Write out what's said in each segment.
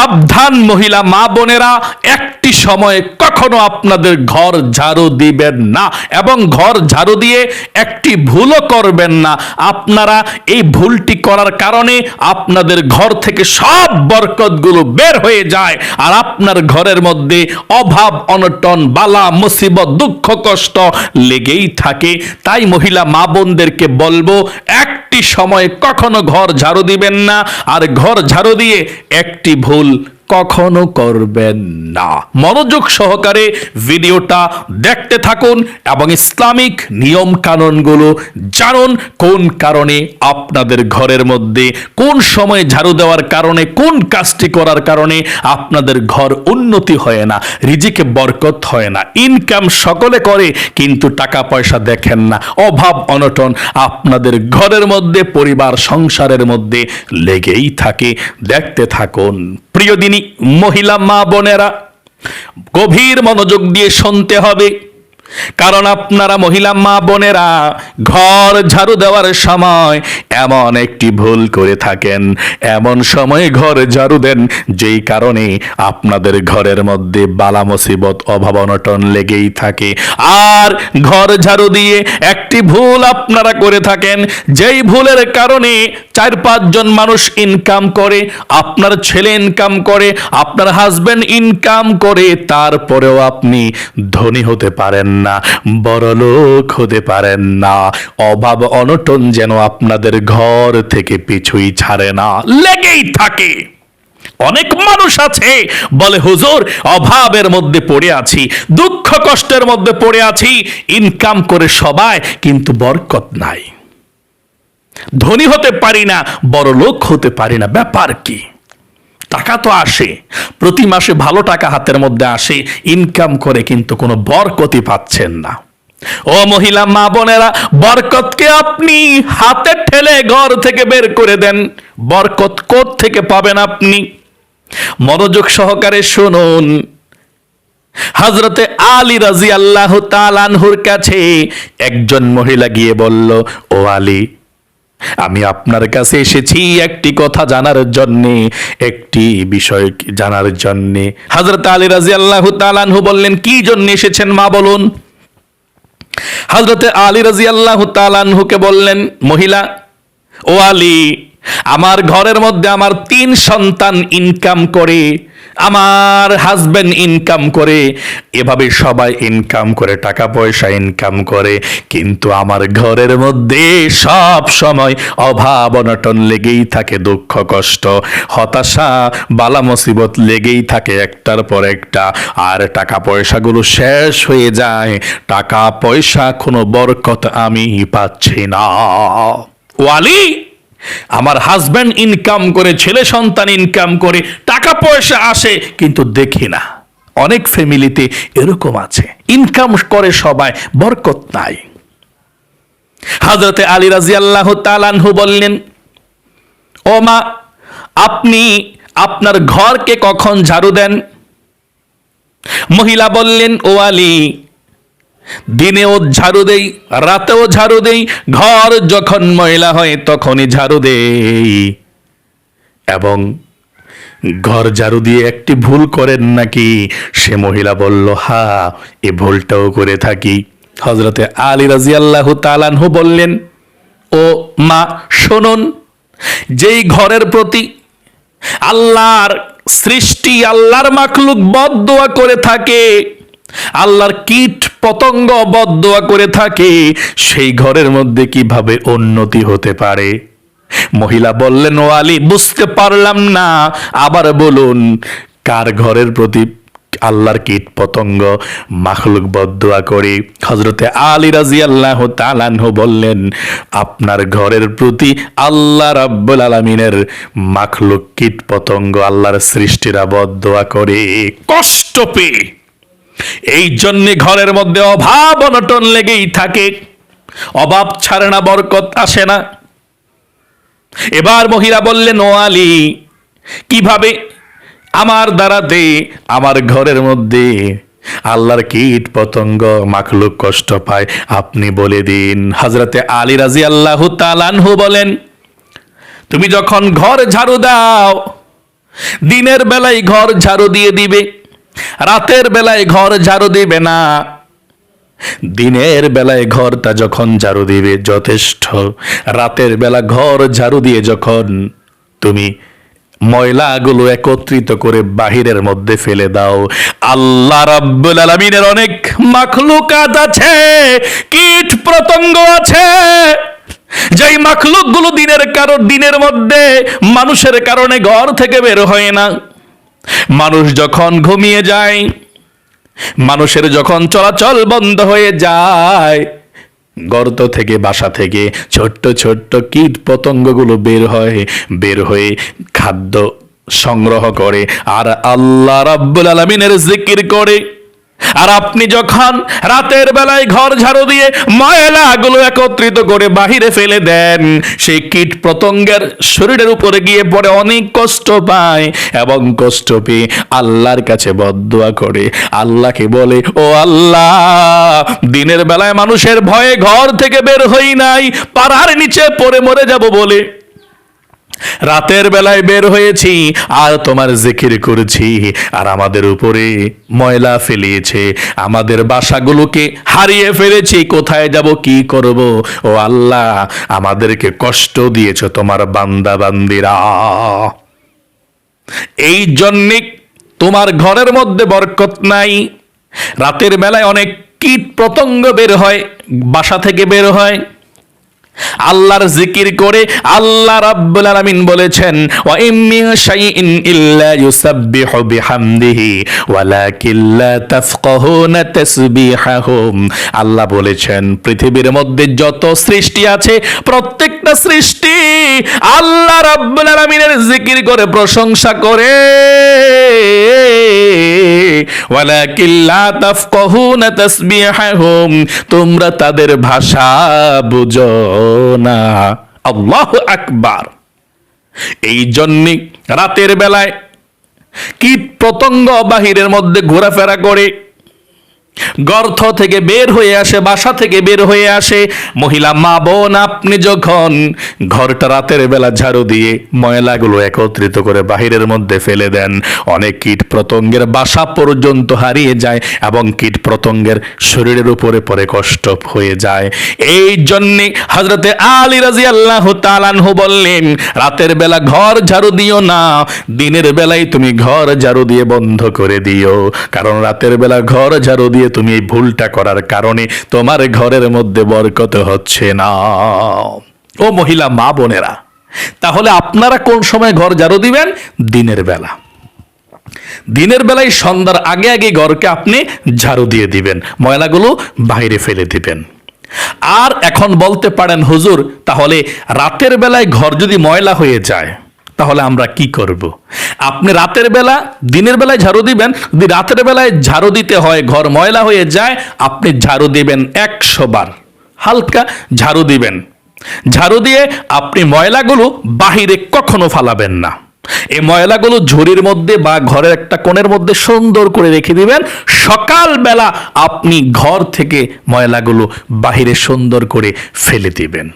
সাবধান মহিলা, মা বোনেরা, একটি সময়ে কখনো আপনাদের ঘর ঝাড়ু দিবেন না এবং ঘর ঝাড়ু দিয়ে একটি ভুলও করবেন না। আপনারা এই ভুলটি করার কারণে আপনাদের ঘর থেকে সব বরকতগুলো বের হয়ে যায় আর আপনার ঘরের মধ্যে অভাব, অনটন, বালা, মুসিবত, দুঃখ, কষ্ট লেগেই থাকে। তাই মহিলা, মা বোনদেরকে বলব একটি সময় কখনো ঘর ঝাড়ু দিবেন না। আর ঘর ঝাড়ু দিয়ে একটি ভুল কখনো করবেন না। মনোযোগ সহকারে ভিডিওটা দেখতে থাকুন এবং ইসলামিক নিয়ম কানুনগুলো জানুন, কোন কারণে আপনাদের ঘরের মধ্যে, কোন সময় ঝাড়ু দেওয়ার কারণে, কোন কাজটি করার কারণে আপনাদের ঘর উন্নতি হয় না, রিজিকে বরকত হয় না ইনকাম সকলে করে, কিন্তু টাকা পয়সা দেখেন না, অভাব, অনটন আপনাদের ঘরের মধ্যে, পরিবার, সংসারের মধ্যে লেগেই থাকে। দেখতে থাকুন। প্রিয় দিনী মহিলা মা বোনেরা গভীর মনোযোগ দিয়ে শুনতে হবে। কারণ আপনারা মহিলা মা বোনেরা ঘর ঝাড়ু দেওয়ার সময় এমন একটি ভুল করে থাকেন। এমন সময় ঘর ঝাড়ু দেন, যেই কারণে আপনাদের ঘরের মধ্যে বালা মুসিবত, অভাব অনটন লেগেই থাকে। আর ঘর ঝাড়ু দিয়ে একটি ভুল আপনারা করে থাকেন, যেই ভুলের কারণে চার পাঁচজন মানুষ ইনকাম করে, আপনার ছেলে ইনকাম করে, আপনার হাজবেন্ড ইনকাম করে, তারপরেও আপনি ধনী হতে পারেন। না বড়লোক হতে পারেন না। অভাব অনটন যেন আপনাদের ঘর থেকে পিছুই ছাড়ে না। লেগেই থাকে। অনেক মানুষ আছে, বলে, হুজুর, অভাবের মধ্যে পড়ে আছি, দুঃখ কষ্টের মধ্যে পড়ে আছি ইনকাম করে সবাই, কিন্তু বরকত নাই। ধনী হতে পারি না, বড় লোক হতে পারি না, ব্যাপার কি? টাকা তো আসে, প্রতি মাসে ভালো টাকা হাতের মধ্যে আসে ইনকাম করে কিন্তু কোনো বরকতি পাচ্ছেন না। ও মহিলা, মা বোনেরা, বরকতকে আপনি হাতে ঠেলে ঘর থেকে বের করে দেন, বরকত কোথ থেকে পাবেন আপনি? মনোযোগ সহকারে শুনুন। হজরতে আলী রাজি আল্লাহ তালানহুর কাছে একজন মহিলা গিয়ে বলল, ও আলী আমি আপনার কাছে এসেছি একটি কথা জানার জন্যে, একটি বিষয় জানার জন্যে। হজরত আলী রাজি আল্লাহ তালানহু বললেন, কি জন্য এসেছেন মা বলুন? হজরতে আলী রাজি আল্লাহ তালানহুকে বললেন, মহিলা, ও আলী আমার ঘরের মধ্যে আমার তিন সন্তান ইনকাম করে, আমার হাজবেন্ড ইনকাম করে, এভাবে সবাই ইনকাম করে, টাকা পয়সা ইনকাম করে, কিন্তু আমার ঘরের মধ্যে সব সময় অভাব অনটন লেগেই থাকে, দুঃখ কষ্ট, হতাশা, বালা মুসিবত লেগেই থাকে, একটার পর একটা, আর টাকা পয়সাগুলো শেষ হয়ে যায়, টাকা পয়সা কোনো বরকত আমি পাচ্ছি না। ওয়ালি! আমার হাজব্যান্ড ইনকাম করে, ছেলে সন্তান ইনকাম করে, টাকা পয়সা আসে, কিন্তু দেখি না। অনেক ফ্যামিলিতে এরকম আছে। ইনকাম করে সবাই, বরকত নাই। হাজরতে আলী রাজি আল্লাহ তালানহু বললেন, ও মা, আপনি আপনার ঘরকে কখন ঝাড়ু দেন? মহিলা বললেন, ও আলী দিনেও ঝাড়ু দেই, রাতেও ঝাড়ু দেই, ঘর যখন ময়লা হয় তখনই ঝাড়ু দেই। এবং ঘর ঝাড়ু দিয়ে একটি ভুল করেন নাকি? সে মহিলা বলল, হা, এ ভুলটাও করে থাকি। হজরতে আলী রাজি তালানহু বললেন, ও মা, শুনুন, যেই ঘরের প্রতি আল্লাহর সৃষ্টি, আল্লাহর মাখলুক বদদোয়া করে থাকে আল্লাহর কীট পতঙ্গ বদদোয়া করে থাকে, সেই ঘরের মধ্যে কীভাবে উন্নতি হতে পারে? মহিলা বললেন, ও আলী, বুঝতে পারলাম না। আবার বলুন, কার ঘরের প্রতি আল্লাহর কীট পতঙ্গ মাখলুক বদুয়া করে? হজরতে আলী রাজি আল্লাহ তালানহু বললেন, আপনার ঘরের প্রতি আল্লাহ রাব্বুল আলমিনের মাখলুক কীট পতঙ্গ আল্লাহর সৃষ্টিরা বদুয়া করে। কষ্ট পেয়ে এই জন্যে ঘরের মধ্যে অভাব অনটন লেগেই থাকে। অভাব ছাড়ে না, বরকত আসে না। এবার মহিলা বললেন, ও কীভাবে আমার দ্বারাতে, আমার ঘরের মধ্যে আল্লাহর কীট পতঙ্গ মাখলুক কষ্ট পায়? আপনি বলে দিন। হজরতে আলী রাজি আল্লাহ তালানহু বলেন, তুমি যখন ঘর ঝাড়ু দাও, দিনের বেলায় ঘর ঝাড়ু দিয়ে দিবে। রাতের বেলায় ঘর ঝাড়ু দিবে না। দিনের বেলায় ঘরটা যখন ঝাড়ু দিবে, যথেষ্ট। রাতের বেলা ঘর ঝাড়ু দিয়ে যখন তুমি ময়লাগুলো একত্রিত করে বাহিরের মধ্যে ফেলে দাও, আল্লাহ রাব্বুল আলামিনের অনেক মাখলুকাত আছে, কীট পতঙ্গ আছে। যেই মাখলুকগুলো দিনের কারণ দিনের মধ্যে মানুষের কারণে ঘর থেকে বের হয় না। মানুষ যখন ঘুমিয়ে যায়, মানুষের যখন চলাচল বন্ধ হয়ে যায়, গর্ত থেকে বাসা থেকে ছোট্ট ছোট্ট কীট পতঙ্গগুলো বের হয়, বের হয়ে খাদ্য সংগ্রহ করে, আর আল্লাহ রাব্বুল আলমিনের জিকির করে। আর আপনি যখন রাতের বেলায় ঘর ঝাড়ু দিয়ে ময়লাগুলো একত্রিত করে বাহিরে ফেলে দেন সেই কীট পতঙ্গের শরীরের উপরে গিয়ে পড়ে, অনেক কষ্ট পায় এবং কষ্ট পেয়ে আল্লাহর কাছে বদদোয়া করে। আল্লাহকে বলে, ও আল্লাহ, দিনের বেলায় মানুষের ভয়ে ঘর থেকে বের হই নাই, পাড়ার নিচে পড়ে মরে যাব বলে। রাতের বেলায় বের হয়েছি, আর তোমার জিকির করেছি। আর আমাদের উপরে ময়লা ফেলিয়েছে। আমাদের বাসাগুলোকে হারিয়ে ফেলেছি, কোথায় যাব, কি করব? ও আল্লাহ, আমাদেরকে কষ্ট দিয়েছ তোমার বান্দা বান্দিরা এই জন্যে তোমার ঘরের মধ্যে বরকত নাই। রাতের বেলায় অনেক কীট পতঙ্গ বের হয়, বাসা থেকে বের হয়। আল্লাহর জিকির করে আল্লাহ রাব্বুল আলামিন বলেছেন, ওয়া ইম মিন শাইইন ইল্লা ইউসাব্বিহু বিহামদিহি, ওয়ালাকিন লা তাফকাহুনা তাসবিহাহুম। আল্লাহ বলেছেন, পৃথিবীর মধ্যে যত সৃষ্টি আছে, প্রত্যেকটা সৃষ্টি আল্লাহ রাব্বুল আলামিনের জিকির করে প্রশংসা করে। ওয়ালাকিন লা তাফকাহুনা তাসবিহাহুম, তোমরা তাদের ভাষা বুঝো। না আল্লাহ আকবার। এই জন্যে রাতের বেলায় কীট পতঙ্গ বাহিরের মধ্যে ঘোরাফেরা করে গর্থ থেকে বের হয়ে আসে, বাসা থেকে বের হয়ে আসে। মহিলা, মা, বোন, আপনি যখন ঘরটা রাতের বেলা ঝাড়ু দিয়ে ময়লাগুলো একত্রিত করে বাহিরের মধ্যে ফেলে দেন, অনেক কীট পতঙ্গের বাসা পর্যন্ত হারিয়ে যায় এবং কীট পতঙ্গের শরীরের উপরে পরে কষ্ট হয়ে যায়। এই জন্যে হজরতে আলী রাজি আল্লাহ তালানহু বললেন, রাতের বেলা ঘর ঝাড়ু দিও না, দিনের বেলায় তুমি ঘর ঝাড়ু দিয়ে বন্ধ করে দিও। কারণ রাতের বেলা ঘর ঝাড়ু দিয়ে তুমি এই ভুলটা করার কারণে তোমার ঘরের মধ্যে বরকত হচ্ছে না। ও মহিলা, মা বোনেরা, তাহলে আপনারা কোন সময় ঘর ঝাড়ু দিবেন? দিনের বেলা। দিনের বেলায় সন্ধ্যার আগে আগে ঘরকে আপনি ঝাড়ু দিয়ে দিবেন, ময়লাগুলো বাইরে ফেলে দিবেন। আর এখন বলতে পারেন, হুজুর, তাহলে রাতের বেলায় ঘর যদি ময়লা হয়ে যায় তাহলে আমরা কি করব। আপনি রাতের বেলা, দিনের বেলায় ঝাড়ু দিবেন, যদি রাতের বেলায় ঝাড়ু দিতে হয়, ঘর ময়লা হয়ে যায়, আপনি ঝাড়ু দিবেন একশো বার। হালকা ঝাড়ু দিবেন। ঝাড়ু দিয়ে আপনি ময়লাগুলো বাহিরে কখনো ফালাবেন না। এই ময়লাগুলো ঝুড়ির মধ্যে বা ঘরের একটা কোণের মধ্যে সুন্দর করে রেখে দিবেন। সকালবেলা আপনি ঘর থেকে ময়লাগুলো বাহিরে সুন্দর করে ফেলে দিবেন।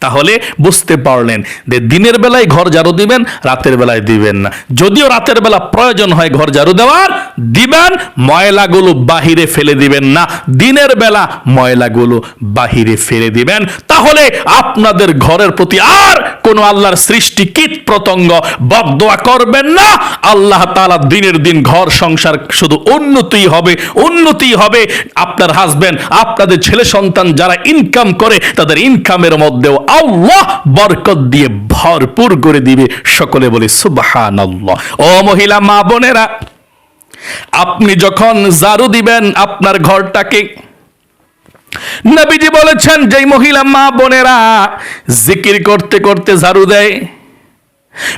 তাহলে বুঝতে পারলেন যে দিনের বেলায় ঘর ঝাড়ু দিবেন, রাতের বেলায় দিবেন না। যদিও রাতের বেলা প্রয়োজন হয় ঘর ঝাড়ু দেওয়ার, দিবেন, ময়লাগুলো বাহিরে ফেলে দিবেন না। দিনের বেলা ময়লাগুলো বাহিরে ফেলে দিবেন। তাহলে আপনাদের ঘরের প্রতি আর কোনো আল্লাহর সৃষ্টি কীট প্রতঙ্গ বদোয়া করবেন না। আল্লাহ তাআলা দিনের দিন ঘর সংসার শুধু উন্নতি হবে উন্নতি হবে। আপনার হাজবেন্ড আপনাদের ছেলে সন্তান যারা ইনকাম করে, তাদের ইনকামের মধ্যেও আল্লাহ বরকত দিয়ে ভরপুর করে দিবে সকলে বলে সুবাহান ও মহিলা, মা বোনেরা, আপনি যখন জারু দিবেন আপনার ঘরটাকে, নবীজি বলেছেন যে মহিলা, মা বোনেরা জিকির করতে করতে ঝাড়ু দেয়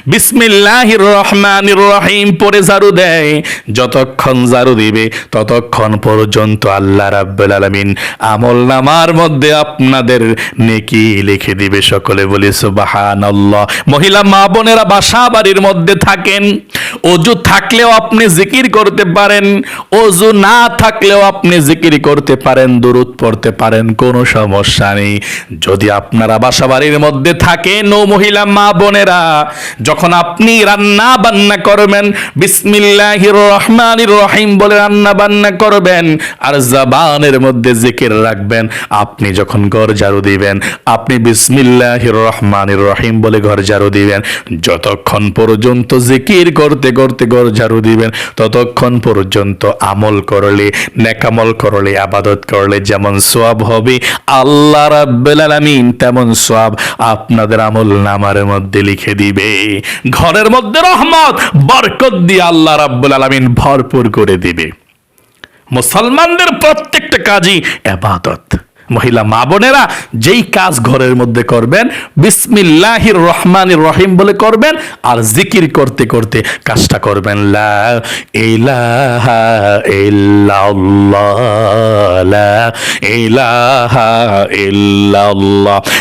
বিসমিল্লাহির রহমানির রহিম পরে ঝাড়ু দেয়। যতক্ষণ ঝাড়ু দিবে, ততক্ষণ পর্যন্ত আল্লাহ রাব্বুল আলামিন আমল নামার মধ্যে আপনাদের নেকি লিখে দিবে। সকলে বলি, সুবহানাল্লাহ। মহিলা মা বোনেরা বাসা বাড়ির মধ্যে থাকেন। অজু থাকলেও আপনি জিকির করতে পারেন। অজু না থাকলেও আপনি জিকির করতে পারেন দূরত পড়তে পারেন, কোনো সমস্যা নেই। যদি আপনারা বাসা বাড়ির মধ্যে থাকেন, ও মহিলা মা বোনেরা যখন আপনি রান্না বান্না করবেন বিসমিল্লাহির রহমানির রহিম বলে রান্না বান্না করবেন, আর জবানের মধ্যে জিকির রাখবেন, আপনি যখন ঘর ঝাড়ু দিবেন, আপনি বিসমিল্লাহির রহমানির রহিম বলে ঘর ঝাড়ু দিবেন, যতক্ষণ পর্যন্ত জিকির করতে করতে ঘর ঝাড়ু দিবেন, ততক্ষণ পর্যন্ত আমল করলে, নেকামল করলে, আবাদত করলে যেমন সোয়াব হবে, আল্লাহ রাব্বুল আলামিন তেমন সোয়াব আপনাদের আমল নামার মধ্যে লিখে দিবে। ঘরের মধ্যে রহমত, বরকত দিয়ে আল্লাহ রাব্বুল আলামিন ভরপুর করে দিবে। মুসলমানদের প্রত্যেকটা কাজই এবাদত। মহিলা মা বোনেরা, যেই কাজ ঘরের মধ্যে করবেন, বিসমিল্লাহির রহমানির রহিম বলে করবেন, আর জিকির করতে করতে কাজটা করবেন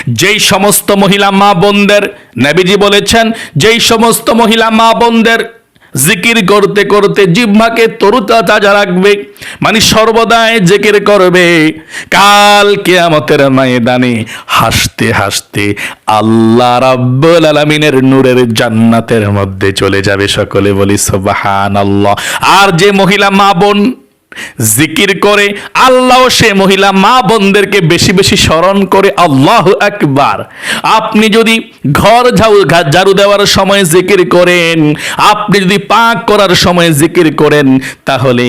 যেই সমস্ত মহিলা মা বোনদের, নবীজি বলেছেন, যেই সমস্ত মহিলা মা বোনদের জিকির করতে করতে জিহ্বাকে তরুতা তাজা রাখবে। মানে সর্বদাই জিকির করবে। কাল কেয়ামতের ময়দানে হাসতে হাসতে আল্লাহ রাব্বুল আলামিনের নূরের জান্নাতের মধ্যে চলে যাবে। সকলে বলি, সুবহানাল্লাহ। আর যে মহিলা মা বোন জিকির করে আল্লাহ সে মহিলা মা বোনদেরকে বেশি বেশি স্মরণ করে, আল্লাহ একবার আপনি যদি ঘর ঝাড়ু ঝাড়ু দেওয়ার সময় জিকির করেন, আপনি যদি পাক করার সময় জিকির করেন, তাহলে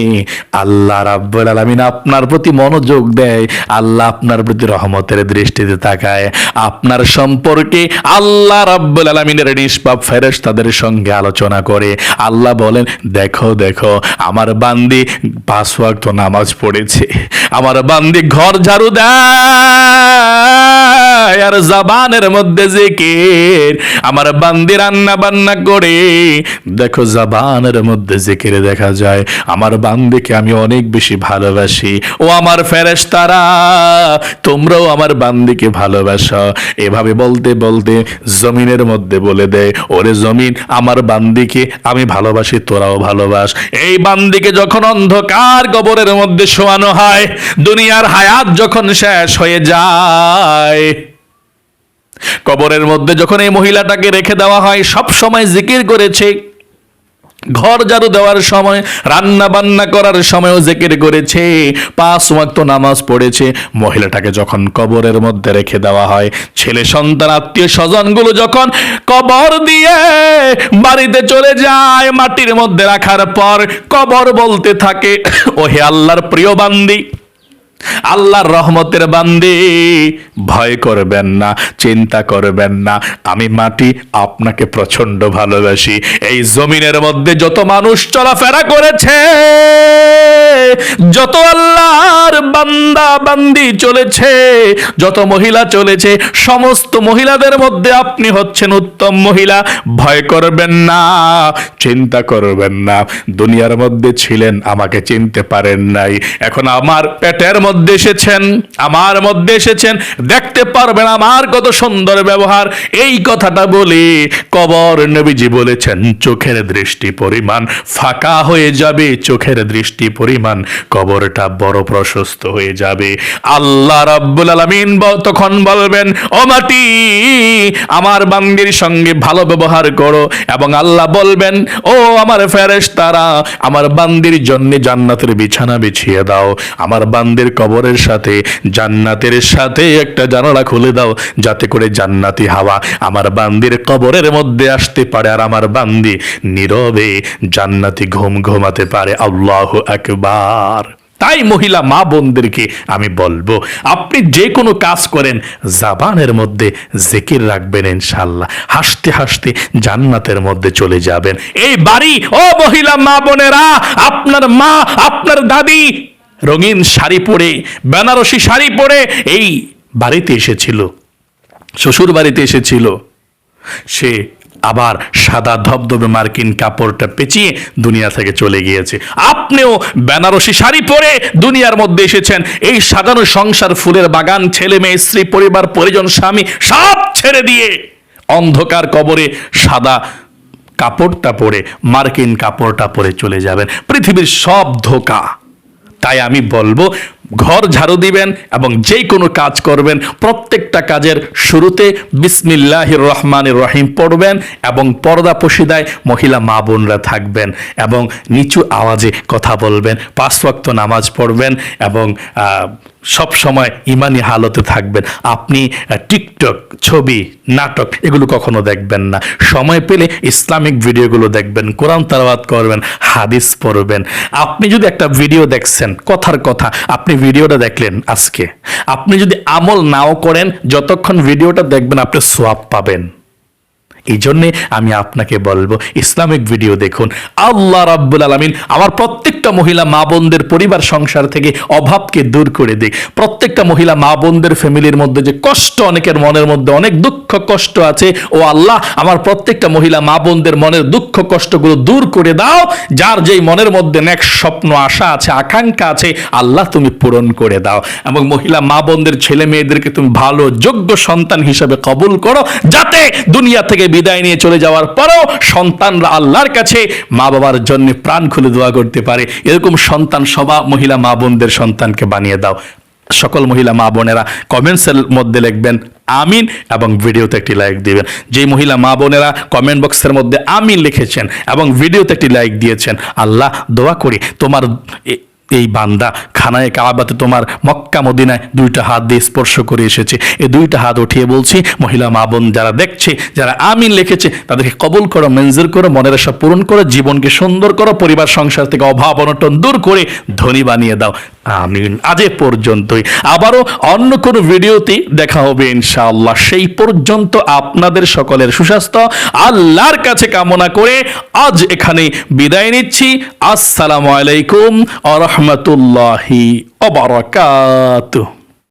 আল্লাহ রাব্বুল আলামিন আপনার প্রতি মনোযোগ দেয়, আল্লাহ আপনার প্রতি রহমতের দৃষ্টিতে তাকায়। আপনার সম্পর্কে আল্লাহ রাব্বুল আলামিনের নিষ্পাপ ফেরেশতাদের সঙ্গে আলোচনা করে, আল্লাহ বলেন, দেখো দেখো, আমার বান্দি পাঁচ ওয়াক্ত নামাজ পড়েছে। আমার বান্দি ঘর ঝাড়ু দেয়, আর জাবানের মধ্যে জিকির। আমার বান্দি রান্না বান্না করে, দেখো জাবানের মধ্যে জিকিরে দেখা যায়। আমার বান্দিকে আমি অনেক বেশি ভালোবাসি। ও আমার ফেরেশতারা, তোমরাও আমার বান্দিকে ভালোবাসো। এভাবে বলতে বলতে জমিনের মধ্যে বলে দেয়, ওরে জমিন, আমার বান্দিকে আমি ভালোবাসি, তোরাও ভালোবাস। এই বান্দিকে যখন অন্ধকার কবরের মধ্যে শোয়ানো হয়, দুনিয়ার হায়াত যখন শেষ হয়ে যায়। কবরের মধ্যে যখন এই মহিলাটাকে রেখে দেওয়া হয় সব সময় জিকির করেছে ঘর ঝাড়ু দেওয়ার সময়, রান্না বান্না করার সময়ও জেকের করেছে। পাঁচ ওয়াক্ত নামাজ পড়েছে। মহিলাটাকে যখন কবরের মধ্যে রেখে দেওয়া হয়, ছেলে সন্তান, আত্মীয় স্বজনগুলো যখন কবর দিয়ে বাড়িতে চলে যায়, মাটির মধ্যে রাখার পর কবর বলতে থাকে, ওহে আল্লাহর প্রিয় বান্দি আল্লাহর রহমতের বান্দি, ভয় করবেন না, চিন্তা করবেন না। আমি মাটি আপনাকে প্রচণ্ড ভালোবাসি। এই জমিনের মধ্যে যত মানুষ চলাফেরা করেছে, যত আল্লাহর বান্দা বান্দি চলেছে, যত মহিলা চলেছে, সমস্ত মহিলাদের মধ্যে আপনি হচ্ছেন উত্তম মহিলা। ভয় করবেন না, চিন্তা করবেন না। দুনিয়ার মধ্যে ছিলেন, আমাকে চিনতে পারেন নাই। এখন আমার পেটের মধ্যে এসেছেন, আমার মধ্যে এসেছেন, দেখতে পারবেন আমার কত সুন্দর ব্যবহার। এই কথাটা বলে কবর নবীজি বলেছেন, চোখের দৃষ্টি পরিমাণ ফাঁকা হয়ে যাবে, চোখের দৃষ্টি পরিমাণ কবরটা বড় প্রশস্ত হয়ে যাবে। আল্লাহ রাব্বুল আলামিন তখন বলবেন, ও মাটি, আমার বান্দির সঙ্গে ভালো ব্যবহার করো। এবং আল্লাহ বলবেন, ও আমার ফেরেশতারা, আমার বান্দির জন্য জান্নাতের বিছানা বিছিয়ে দাও। আমার বান্দির কবরের সাথে, জান্নাতের সাথে একটা জানালা খুলে দাও, যাতে করে জান্নাতি হাওয়া আমার বান্দির কবরের মধ্যে আসতে পারে আর আমার বান্দি নীরবে জান্নাতি ঘুম ঘুমাতে পারে। আল্লাহ আকবার। তাই মহিলা, মা বোনদেরকে আমি বলব, আপনি যে কোনো কাজ করেন, জাবানের মধ্যে জেকির রাখবেন ইনশাল্লাহ হাসতে হাসতে জান্নাতের মধ্যে চলে যাবেন। এই বাড়ি, ও মহিলা, মা বোনেরা, আপনার মা, আপনার দাদি রঙিন শাড়ি পরে, বেনারসি শাড়ি পরে এই বাড়িতে এসেছিল। শ্বশুর বাড়িতে এসেছিল। সে আবার সাদা ধবধবে মার্কিন কাপড়টা পেঁচিয়ে দুনিয়া থেকে চলে গিয়েছে। আপনিও বেনারসি শাড়ি পরে দুনিয়ার মধ্যে এসেছেন। এই সাজানো সংসার, ফুলের বাগান, ছেলে মেয়ে, স্ত্রী, পরিবার, পরিজন, স্বামী, সব ছেড়ে দিয়ে অন্ধকার কবরে সাদা কাপড়টা পরে, মার্কিন কাপড়টা পরে চলে যাবেন। পৃথিবীর সব ধোকা তাই আমি বলব, ঘর ঝাড়ু দিবেন এবং যেই কোনো কাজ করবেন, প্রত্যেকটা কাজের শুরুতে বিসমিল্লাহির রহমান রহিম পড়বেন এবং পর্দা পশিদায় মহিলা মা বোনরা থাকবেন এবং নিচু আওয়াজে কথা বলবেন, পাঁচ ওয়াক্ত নামাজ পড়বেন এবং সব সময় ইমানি হালতে থাকবেন। আপনি টিকটক, ছবি, নাটক এগুলো কখনো দেখবেন না। সময় পেলে ইসলামিক ভিডিওগুলো দেখবেন, কোরআন তালাবাত করবেন, হাদিস পড়বেন। আপনি যদি একটা ভিডিও দেখছেন, কথার কথা, আপনি ভিডিওটা দেখলেন আজকে। আপনি যদি আমল নাও করেন, যতক্ষণ ভিডিওটা দেখবেন, আপনি সোয়াব পাবেন। এই জন্যে আমি আপনাকে বলব, ইসলামিক ভিডিও দেখুন। আল্লাহ রাব্বুল আলমিন আমার প্রত্যেকটা মহিলা মা বোনদের পরিবার, সংসার থেকে অভাবকে দূর করে দিক প্রত্যেকটা মহিলা মা বোনদের ফ্যামিলির মধ্যে যে কষ্ট, অনেকের মনের মধ্যে অনেক দুঃখ, কষ্ট আছে। ও আল্লাহ, আমার প্রত্যেকটা মহিলা মা বোনদের মনের দুঃখ, কষ্টগুলো দূর করে দাও। যার যেই মনের মধ্যে নেক স্বপ্ন, আশা আছে, আকাঙ্ক্ষা আছে, আল্লাহ তুমি পূরণ করে দাও। এবং মহিলা মা বোনদের ছেলে মেয়েদেরকে তুমি ভালো, যোগ্য সন্তান হিসেবে কবুল করো, যাতে দুনিয়া থেকে বিদায় নিয়ে চলে যাওয়ার পরেও সন্তানরা আল্লাহর কাছে মা বাবার জন্য প্রাণ খুলে দোয়া করতে পারে। এরকম সন্তান সবা মহিলা মা বোনদের সন্তানকে বানিয়ে দাও। সকল মহিলা মা বোনেরা কমেন্টসের মধ্যে লিখবেন, আমিন এবং ভিডিওতে একটি লাইক দিবেন। যে মহিলা মা বোনেরা কমেন্ট বক্সের মধ্যে আমিন লিখেছেন এবং ভিডিওতে একটি লাইক দিয়েছেন, আল্লাহ দোয়া করি, তোমার এই বান্দা খানায় কাবাতে তোমার মক্কা মদিনায় দুইটা হাত দিয়ে স্পর্শ করে এসেছে। এই দুইটা হাত উঠিয়ে বলছি, মহিলা মা বোন যারা দেখছে, যারা আমিন লিখেছে, তাদেরকে কবল করো মেনজুর করো, মনের আশা পূরণ করো, জীবনকে সুন্দর করো, পরিবার সংসার থেকে অভাব অনটন দূর করে ধনী বানিয়ে দাও। আমিন। আজ এ পর্যন্তই। আবারও অন্য কোনো ভিডিওতে দেখা হবে ইনশাআল্লাহ। সেই পর্যন্ত আপনাদের সকলের সুস্বাস্থ্য, আল্লাহর কাছে কামনা করে আজ এখানে বিদায় নিচ্ছি। আসসালামু আলাইকুম আ রহমতুল্লাহি অবরাকাতুহ